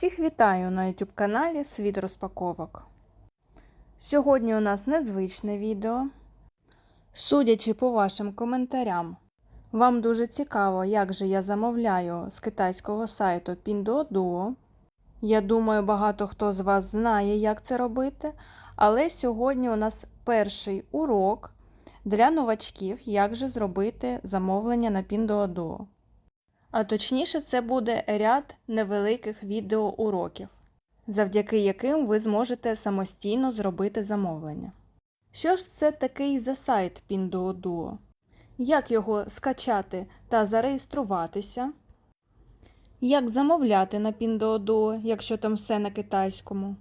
Всіх вітаю на YouTube каналі Світ розпаковок. Сьогодні у нас незвичне відео. Судячи по вашим коментарям, вам дуже цікаво, як же я замовляю з китайського сайту Pinduoduo. Я думаю, багато хто з вас знає, як це робити. Але сьогодні у нас перший урок для новачків, як же зробити замовлення на Pinduoduo. А точніше, це буде ряд невеликих відеоуроків, завдяки яким ви зможете самостійно зробити замовлення. Що ж це такий за сайт Pinduoduo? Як його скачати та зареєструватися? Як замовляти на Pinduoduo, якщо там все на китайському?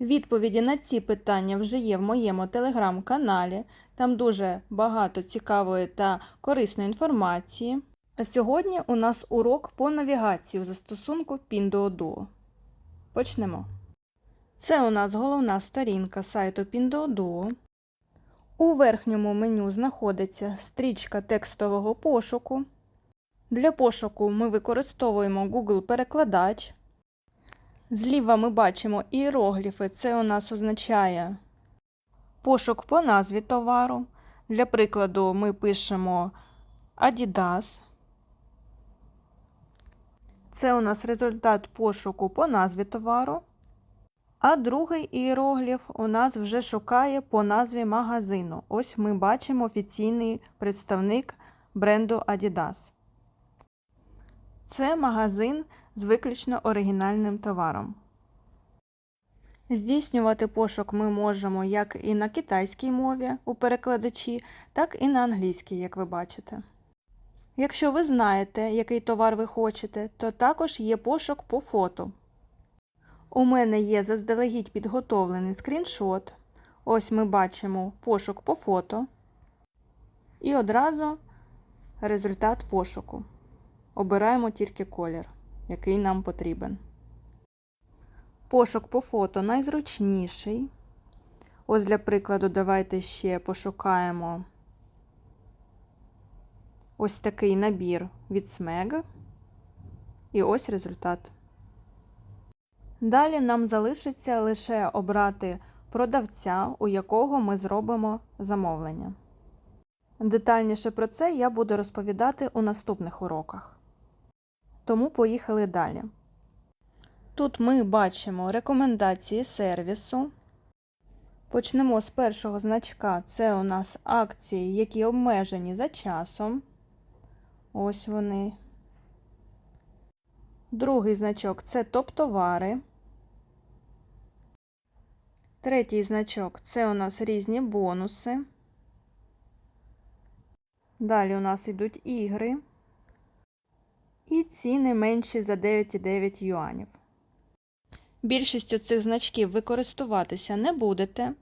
Відповіді на ці питання вже є в моєму телеграм-каналі. Там дуже багато цікавої та корисної інформації. А сьогодні у нас урок по навігації у застосунку Pinduoduo. Почнемо. Це у нас головна сторінка сайту Pinduoduo. У верхньому меню знаходиться стрічка текстового пошуку. Для пошуку ми використовуємо Google перекладач. Зліва ми бачимо іерогліфи. Це у нас означає пошук по назві товару. Для прикладу, ми пишемо Adidas. Це у нас результат пошуку по назві товару. А другий іерогліф у нас вже шукає по назві магазину. Ось ми бачимо офіційний представник бренду Adidas. Це магазин з виключно оригінальним товаром. Здійснювати пошук ми можемо як і на китайській мові у перекладачі, так і на англійській, як ви бачите. Якщо ви знаєте, який товар ви хочете, то також є пошук по фото. У мене є заздалегідь підготовлений скріншот. Ось ми бачимо пошук по фото. І одразу результат пошуку. Обираємо тільки колір, який нам потрібен. Пошук по фото найзручніший. Ось для прикладу, давайте ще пошукаємо ось такий набір від SMEG. І ось результат. Далі нам залишиться лише обрати продавця, у якого ми зробимо замовлення. Детальніше про це я буду розповідати у наступних уроках. Тому поїхали далі. Тут ми бачимо рекомендації сервісу. Почнемо з першого значка. Це у нас акції, які обмежені за часом. Ось вони. Другий значок це топ-товари. Третій значок це у нас різні бонуси. Далі у нас йдуть ігри. І ціни менші за 9,9 юанів. Більшістю цих значків ви користуватися не будете,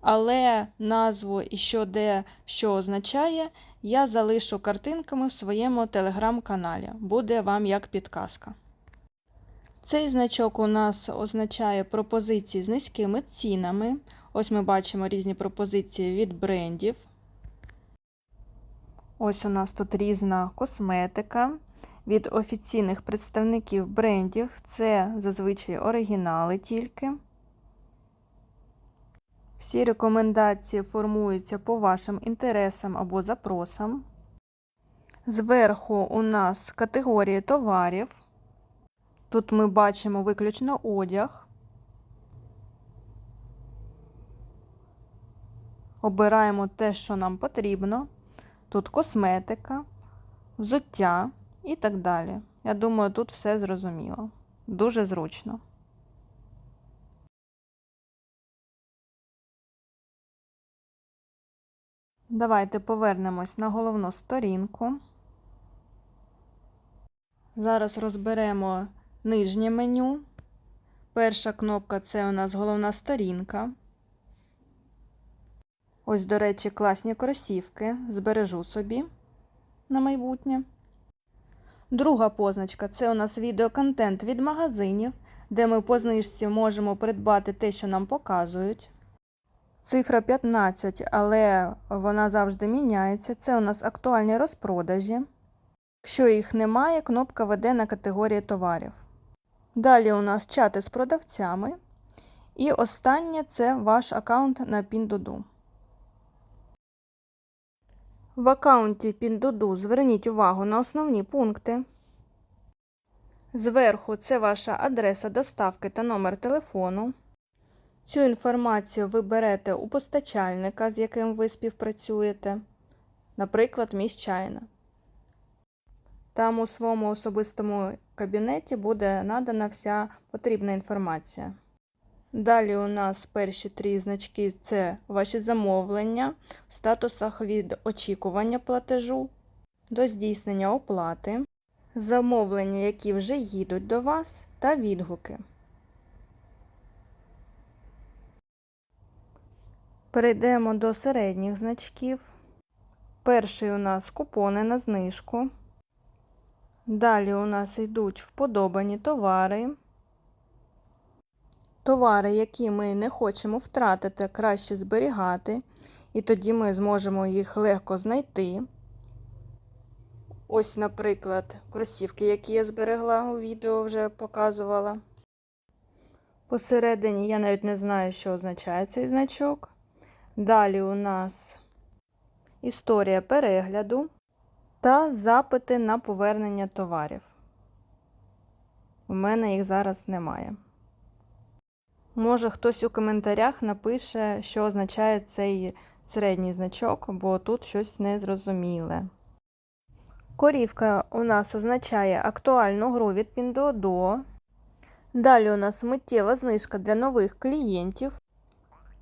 але назву і що де що означає, я залишу картинками в своєму телеграм-каналі. Буде вам як підказка. Цей значок у нас означає пропозиції з низькими цінами. Ось ми бачимо різні пропозиції від брендів. Ось у нас тут різна косметика від офіційних представників брендів. Це зазвичай оригінали тільки. Всі рекомендації формуються по вашим інтересам або запросам. Зверху у нас категорії товарів. Тут ми бачимо виключно одяг. Обираємо те, що нам потрібно. Тут косметика, взуття і так далі. Я думаю, тут все зрозуміло. Дуже зручно. Давайте повернемось на головну сторінку. Зараз розберемо нижнє меню. Перша кнопка це у нас головна сторінка. Ось, до речі, класні кросівки. Збережу собі на майбутнє. Друга позначка це у нас відеоконтент від магазинів, де ми по знижці можемо придбати те, що нам показують. Цифра 15, але вона завжди міняється. Це у нас актуальні розпродажі. Якщо їх немає, кнопка веде на категорії товарів. Далі у нас чати з продавцями. І останнє це ваш аккаунт на Pinduoduo. В аккаунті Pinduoduo зверніть увагу на основні пункти. Зверху це ваша адреса доставки та номер телефону. Цю інформацію ви берете у постачальника, з яким ви співпрацюєте, наприклад, міщайна. Там у своєму особистому кабінеті буде надана вся потрібна інформація. Далі у нас перші три значки це ваші замовлення в статусах від очікування платежу до здійснення оплати, замовлення, які вже їдуть до вас, та відгуки. Перейдемо до середніх значків. Перший у нас купони на знижку. Далі у нас йдуть вподобані товари. Товари, які ми не хочемо втратити, краще зберігати, і тоді ми зможемо їх легко знайти. Ось, наприклад, кросівки, які я зберегла у відео, вже показувала. Посередині я навіть не знаю, що означає цей значок. Далі у нас історія перегляду та запити на повернення товарів. У мене їх зараз немає. Може, хтось у коментарях напише, що означає цей середній значок, бо тут щось незрозуміле. Корівка у нас означає актуальну гру від Pinduoduo. Далі у нас миттєва знижка для нових клієнтів,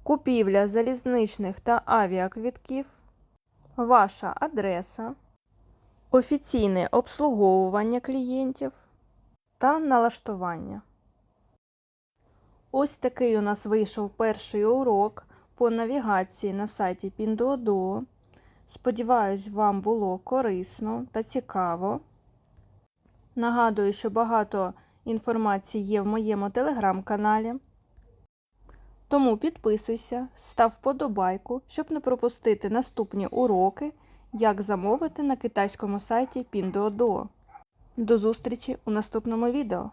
купівля залізничних та авіаквітків, ваша адреса, офіційне обслуговування клієнтів та налаштування. Ось такий у нас вийшов перший урок по навігації на сайті Pinduoduo. Сподіваюсь, вам було корисно та цікаво. Нагадую, що багато інформації є в моєму телеграм-каналі. Тому підписуйся, став вподобайку, щоб не пропустити наступні уроки, як замовити на китайському сайті Pinduoduo. До зустрічі у наступному відео!